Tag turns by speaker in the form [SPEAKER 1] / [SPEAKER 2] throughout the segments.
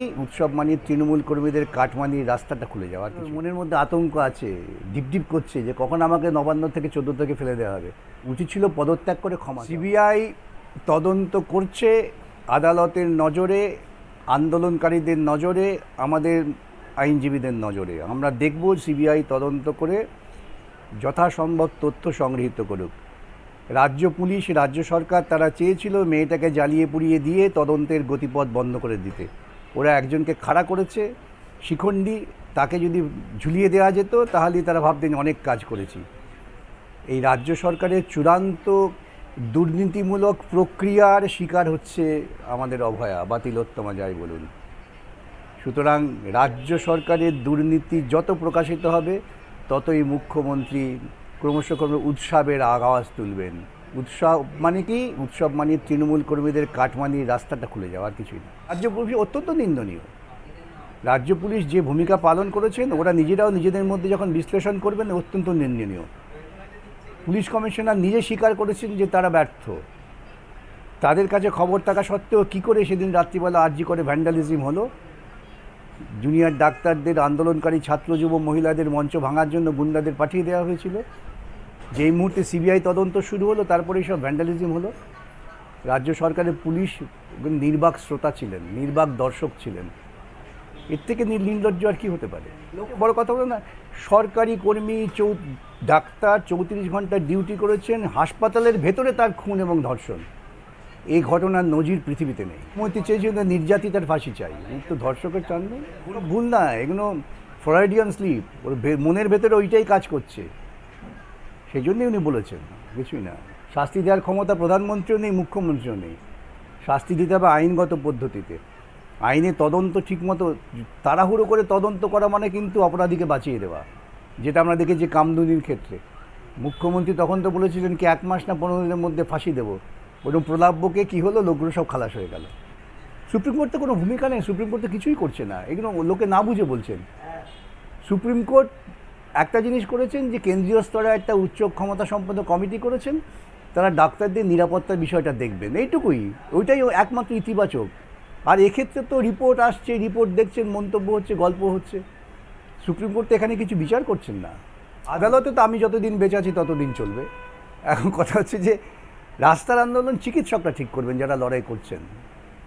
[SPEAKER 1] উৎসব মানে তৃণমূল কর্মীদের কাটমানির রাস্তাটা খুলে যাওয়া। আর কিছু। মনের মধ্যে আতঙ্ক আছে, ডিপডিপ করছে যে কখন আমাকে নবান্ন থেকে চোদ্দ থেকে ফেলে দেওয়া হবে। উচিত ছিল পদত্যাগ করে ক্ষমা সিবিআই তদন্ত করছে, আদালতের নজরে, আন্দোলনকারীদের নজরে, আমাদের আইনজীবীদের নজরে। আমরা দেখব সিবিআই তদন্ত করে যথাসম্ভব তথ্য সংগৃহীত করুক। রাজ্য পুলিশ, রাজ্য সরকার তারা চেয়েছিল মেয়েটাকে জ্বালিয়ে পুড়িয়ে দিয়ে তদন্তের গতিপথ বন্ধ করে দিতে। ওরা একজনকে খাড়া করেছে, শিখণ্ডী, তাকে যদি ঝুলিয়ে দেওয়া যেত, তাহলেই তারা ভাবতেন অনেক কাজ করেছি। এই রাজ্য সরকারের চূড়ান্ত দুর্নীতিমূলক প্রক্রিয়ার শিকার হচ্ছে আমাদের অভয়া বা তিলোত্তমা যাই বলুন। সুতরাং রাজ্য সরকারের দুর্নীতি যত প্রকাশিত হবে, ততই মুখ্যমন্ত্রী ক্রমশ ক্রমে উৎসবের আওয়াজ তুলবেন। উৎসব মানে কি? উৎসব মানে তৃণমূল কর্মীদের কাটমানির রাস্তাটা খুলে যাওয়া, আর কিছুই না। রাজ্য পুলিশ অত্যন্ত নিন্দনীয়। রাজ্য পুলিশ যে ভূমিকা পালন করেছেন, ওরা নিজেরাও নিজেদের মধ্যে যখন বিশ্লেষণ করবেন, অত্যন্ত নিন্দনীয়। পুলিশ কমিশনার নিজে স্বীকার করেছেন যে তারা ব্যর্থ। তাদের কাছে খবর থাকা সত্ত্বেও কী করে সেদিন রাত্রিবেলা আর্জি করে ভ্যান্ডালিজম হলো? জুনিয়র ডাক্তারদের আন্দোলনকারী ছাত্র, যুব, মহিলাদের মঞ্চ ভাঙার জন্য গুন্ডাদের পাঠিয়ে দেওয়া হয়েছিল। যেই মুহূর্তে সিবিআই তদন্ত শুরু হলো তারপরে সব ভ্যান্ডালিজম হলো। রাজ্য সরকারের পুলিশ নির্বাক শ্রোতা ছিলেন, নির্বাক দর্শক ছিলেন। এর থেকে নির্লজ্জ আর কি হতে পারে? বড় কথা বলো না, সরকারি কর্মী, চৌ ডাক্তার চৌত্রিশ ঘণ্টা ডিউটি করেছেন, হাসপাতালের ভেতরে তার খুন এবং ধর্ষণ। এই ঘটনার নজির পৃথিবীতে নেই। মন্ত্রী চেয়েছিল নির্যাতিতার ফাঁসি চাই। তো ধর্ষকের চান নেই ভুল না, এগুলো ফ্রয়েডিয়ান স্লিপ ওর মনের ভেতরে ওইটাই কাজ করছে। সেই জন্যই উনি বলেছেন, কিছুই না। শাস্তি দেওয়ার ক্ষমতা প্রধানমন্ত্রীও নেই, মুখ্যমন্ত্রীও নেই। শাস্তি দিতে হবে আইনগত পদ্ধতিতে। আইনে তদন্ত ঠিকমতো, তাড়াহুড়ো করে তদন্ত করা মানে কিন্তু অপরাধীকে বাঁচিয়ে দেওয়া, যেটা আমরা দেখেছি কামদুনির ক্ষেত্রে। মুখ্যমন্ত্রী তখন তো বলেছিলেন কি, এক মাস না পনেরো দিনের মধ্যে ফাঁসি দেবো। ওরকম প্রলাপকে কী হলো, লোকগুলো সব খালাস হয়ে গেল। সুপ্রিম কোর্ট তো কোনো ভূমিকা নেই, সুপ্রিম কোর্ট তো কিছুই করছে না। এগুলো লোকে না বুঝে বলছেন। সুপ্রিম কোর্ট একটা জিনিস করেছেন যে কেন্দ্রীয় স্তরে একটা উচ্চ ক্ষমতা সম্পন্ন কমিটি করেছেন, তারা ডাক্তারদের নিরাপত্তার বিষয়টা দেখবেন। এইটুকুই, ওইটাই একমাত্র ইতিবাচক। আর এক্ষেত্রে তো রিপোর্ট আসছে, রিপোর্ট দেখছেন, মন্তব্য হচ্ছে, গল্প হচ্ছে। সুপ্রিম কোর্ট তো এখানে কিছু বিচার করছেন না। আদালতে তো আমি যতদিন বেঁচে আছি, ততদিন চলবে। এখন কথা হচ্ছে যে, রাস্তার আন্দোলন চিকিৎসকরা ঠিক করবেন যারা লড়াই করছেন।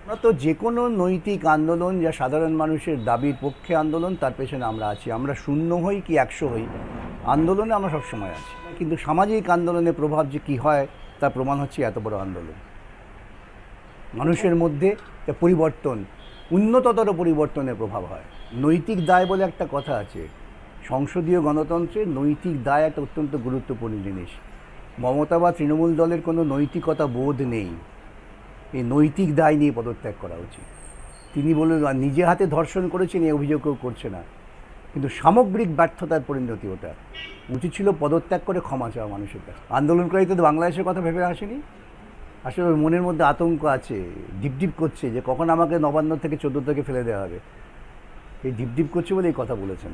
[SPEAKER 1] আমরা তো যে কোনো নৈতিক আন্দোলন, যা সাধারণ মানুষের দাবির পক্ষে আন্দোলন, তার পেছনে আমরা আছি। আমরা শূন্য হই কি একশো হই? আন্দোলনে আমরা সবসময় আছি। কিন্তু সামাজিক আন্দোলনের প্রভাব যে কী হয়, তার প্রমাণ হচ্ছে এত বড় আন্দোলন। মানুষের মধ্যে পরিবর্তন, উন্নততর পরিবর্তনের প্রভাব হয়। নৈতিক দায় বলে একটা কথা আছে। সংসদীয় গণতন্ত্রে নৈতিক দায় একটা অত্যন্ত গুরুত্বপূর্ণ জিনিস। মমতা বা তৃণমূল দলের কোনো নৈতিকতা বোধ নেই। এই নৈতিক দায় নিয়ে পদত্যাগ করা উচিত। তিনি বললেন, "আর নিজে হাতে ধর্ষণ করেছেন, এই অভিযোগ কেউ করছে না। কিন্তু সামগ্রিক ব্যর্থতার পরিণতি ওটা। উচিত ছিল পদত্যাগ করে ক্ষমা চাওয়া মানুষের কাছে। আন্দোলনকারী তো বাংলাদেশের কথা ভেবে আসেনি। আসলে মনের মধ্যে আতঙ্ক আছে ডিপ ডিপডিপ করছে যে কখন আমাকে নবান্ন থেকে চোদ্দ থেকে ফেলে দেওয়া হবে। এই ডিপ ডিপডিপ করছে বলে এই কথা বলেছেন।